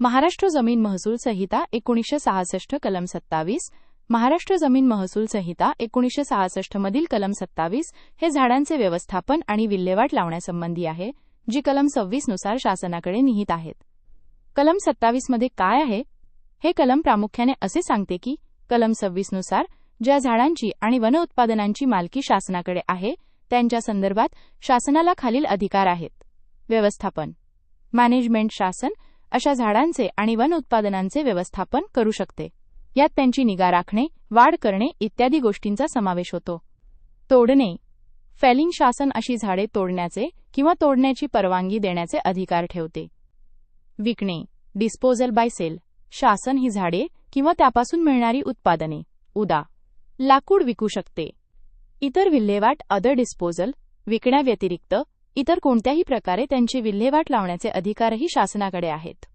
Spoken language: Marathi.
महाराष्ट्र जमीन महसूल संहिता एकोणीसशे सहासष्ट कलम सत्तावीस. महाराष्ट्र जमीन महसूल संहिता एकोणीसशे सहासष्ट मधील कलम सत्तावीस हे झाडांचे व्यवस्थापन आणि विल्हेवाट लावण्यासंबंधी आहे जी कलम सव्वीसनुसार शासनाकडे निहित आहेत. कलम सत्तावीसमध्ये काय आहे? हे कलम प्रामुख्याने असे सांगते की कलम सव्वीसनुसार ज्या झाडांची आणि वन उत्पादनांची मालकी शासनाकडे आहे त्यांच्या संदर्भात शासनाला खालील अधिकार आहेत. व्यवस्थापन. मॅनेजमेंट शासन अशा झाडांचे आणि वन उत्पादनांचे व्यवस्थापन करू शकते. यात त्यांची निगा राखणे वाढ करणे इत्यादी गोष्टींचा समावेश होतो. तोडणे. फॅलिंग शासन अशी झाडे तोडण्याचे किंवा तोडण्याची परवानगी देण्याचे अधिकार ठेवते. विकणे. डिस्पोजल बाय सेल शासन ही झाडे किंवा त्यापासून मिळणारी उत्पादने. उदा. लाकूड विकू शकते. इतर विल्हेवाट अदर डिस्पोजल विकण्याव्यतिरिक्त इतर कोणत्याही प्रकारे त्यांची विल्हेवाट लावण्याचे अधिकारही शासनाकडे आहेत.